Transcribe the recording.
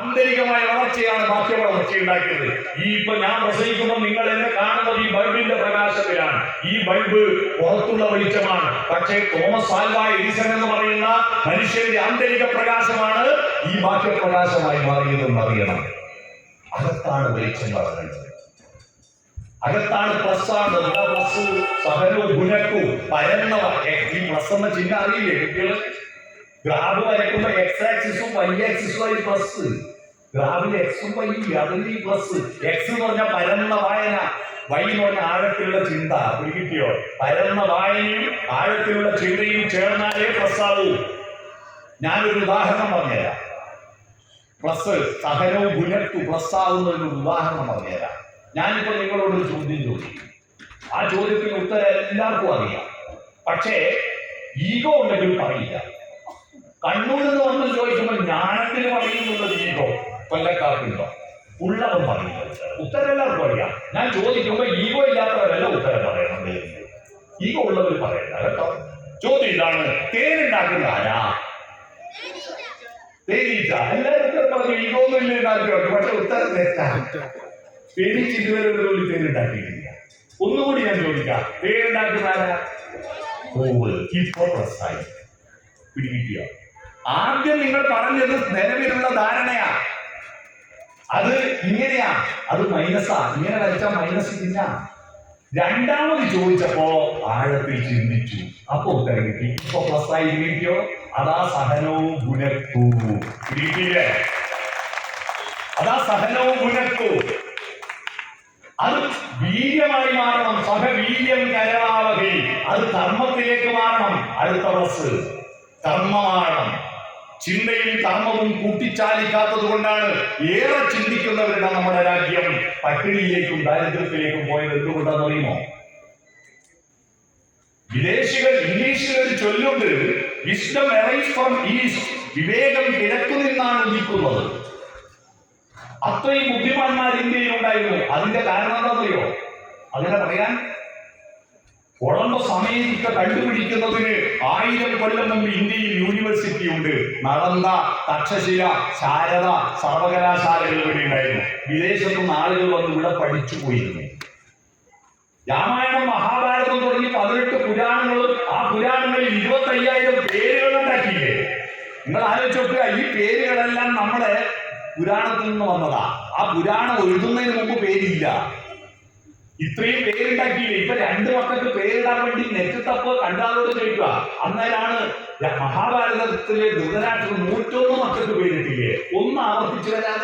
ആന്തരികമായ വളർച്ചയാണ് ബാഹ്യ വളർച്ച ഉണ്ടാക്കിയത്. ഈ ഇപ്പൊ ഞാൻ പ്രസംഗിക്കുമ്പോൾ നിങ്ങൾ എന്നെ കാണുന്നത് ഈ ബൾബിന്റെ പ്രകാശത്തിലാണ്. ഈ ബൾബ് പുറത്തുള്ള വെളിച്ചമാണ്. പക്ഷേ തോമസ് ആൽവാ എഡിസൺ എന്ന് പറയുന്ന മനുഷ്യന്റെ ആന്തരിക പ്രകാശമാണ് ഈ ബാഹ്യ പ്രകാശമായി മാറിയതെന്ന് അറിയണം. അകത്താണ് വെളിച്ചം പറഞ്ഞത്. അകത്താണ് പ്ലസ് ആണ്. എന്താ പ്ലസ് സഹനു ഗുണക്കവും പരന്നവ. ഈ പ്ലസ് എന്ന ചിഹ്നം അറിയില്ലേ കുട്ടികൾ ഗ്രാഫ് വരയ്ക്കുമ്പോ എക്സ് ആക്സിസും വൈ ആക്സിസും ആയി പ്ലസ് ഗ്രാഫിൽ എക്സും വൈ അതിന്റെ ഈ പ്ലസ് എക്സ് എന്ന് പറഞ്ഞാൽ പരന്ന വായന. വൈ എന്ന് പറഞ്ഞ ആഴത്തിലുള്ള ചിന്ത. പിടികിട്ടിയോ പരന്ന വായനയും ആഴത്തിലുള്ള ചിന്തയും ചേർന്നാലേ പ്ലസ് ആവൂ. ഞാനൊരു ഉദാഹരണം പറഞ്ഞുതരാം. പ്ലസ് സഹനവും ഗുണത്തു പ്ലസ് ആവുന്നതിന് ഒരു ഉദാഹരണം പറഞ്ഞുതരാം. ഞാനിപ്പോ നിങ്ങളോട് ഒരു ചോദ്യം ചോദിക്കും. ആ ചോദ്യത്തിന് ഉത്തരം എല്ലാവർക്കും അറിയാം. പക്ഷേ ഈഗോ ഉണ്ടെങ്കിൽ പറയില്ല. കണ്ണൂരിൽ വന്ന് ചോദിക്കുമ്പോൾ ജ്ഞാനത്തിന് പറയുന്നുള്ളത് ഈഗോ കൊല്ലക്കാർക്കുണ്ടോ? ഉള്ളവൻ പറയില്ല ഉത്തരം എല്ലാവർക്കും അറിയാം. ഞാൻ ചോദിക്കുമ്പോൾ ഈഗോ ഇല്ലാത്തവരല്ല ഉത്തരം പറയണം ഈഗോ ഉള്ളവർ പറയണ്ട കേട്ടോ. ചോദ്യം ഇതാണ്. തേനുണ്ടാക്കുന്ന ആരാ? തേനീച്ച. എല്ലാവരും പറഞ്ഞു ഈഗോ ഒന്നും ഇല്ല ഉണ്ടാക്കിയുണ്ട് പക്ഷെ ഉത്തരം തെറ്റാണ് ഇതുവരെ ഒരു തേനുണ്ടാക്കിയിട്ടില്ല. ഒന്നുകൂടി ഞാൻ ചോദിക്കാം. തേനുണ്ടാക്കുന്ന ആരാ? പൂവ്. ഇപ്പോ പ്രസായി പിടികിട്ടിയോ? ആദ്യം നിങ്ങൾ പറഞ്ഞത് നിലവിലുള്ള ധാരണയാ. അത് ഇങ്ങനെയാ. അത് മൈനസാ ഇങ്ങനെ വരച്ചാൽ മൈനസ് ഇല്ല. രണ്ടാമത് ചോദിച്ചപ്പോ ആഴത്തിൽ ചിന്തിച്ചു. അപ്പൊ ഉത്തരം കിട്ടി. ഇപ്പൊ പ്ലസ് ആയി കിട്ടിയോ അതാ സഹനവും ഗുണത്തു കിട്ടിയില്ലേ അതാ സഹനവും ഗുണത്തു അത് വീര്യമായി മാറണം. സഹവീര്യം കരാവകി അത് കർമ്മത്തിലേക്ക് മാറണം. അടുത്ത ബസ് കർമ്മമാകണം ചിന്തയും കർമ്മവും കൂട്ടിച്ചാലിക്കാത്തത് കൊണ്ടാണ് ഏറെ ചിന്തിക്കുന്നവരുടെ നമ്മുടെ രാജ്യം പട്ടിണിയിലേക്കും ദാരിദ്ര്യത്തിലേക്കും പോയത്. എന്തുകൊണ്ടാണെന്ന് അറിയുമോ? വിദേശികൾ ഇംഗ്ലീഷിൽ ഒരു ചൊല്ലുണ്ട് വിസ്ഡം എറൈസ് ഫ്രം ഈസ്റ്റ് വിവേകം കിഴക്കു നിന്നാണ് ഉദിക്കുന്നത്. അത്രയും ബുദ്ധിമാന്മാർ ഇന്ത്യയിൽ ഉണ്ടായിരുന്നു. അതിന്റെ കാരണം എന്താണെന്നറിയോ? അങ്ങനെ പറയാൻ കൊളംബസ് അമേരിക്ക കണ്ടുപിടിക്കുന്നതിന് ആയിരം കൊല്ലം മുമ്പ് ഇന്ത്യയിൽ യൂണിവേഴ്സിറ്റി ഉണ്ട്. നടന്ന തക്ഷശില ശാരദ സർവകലാശാലകൾ ഇവിടെ ഉണ്ടായിരുന്നു. വിദേശത്തു നിന്ന് ആളുകൾ വന്ന് ഇവിടെ പഠിച്ചു പോയിരുന്നു. രാമായണം മഹാഭാരതം തുടങ്ങി പതിനെട്ട് പുരാണങ്ങളും ആ പുരാണങ്ങളിൽ ഇരുപത്തി അയ്യായിരം പേരുകൾ ഉണ്ടാക്കിയില്ലേ? നിങ്ങൾ ആലോചിച്ച് നോക്കുക ഈ പേരുകളെല്ലാം നമ്മുടെ പുരാണത്തിൽ നിന്ന് വന്നതാ. ആ പുരാണം എഴുതുന്നതിന് മുമ്പ് പേരില്ല. ഇത്രയും പേരുണ്ടാക്കിയില്ല? ഇപ്പൊ രണ്ട് മക്കൾക്ക് പേരിടാൻ വേണ്ടി നെറ്റത്തപ്പ് കണ്ടാലോട് ചോദിക്കുക. അന്നേരാണ് മഹാഭാരതത്തിലെ ധൃതരാഷ്ട്രം നൂറ്റൊന്ന് മക്കൾക്ക് പേരിട്ടില്ലേ? ഒന്ന് ആവർത്തിച്ചു വരാൻ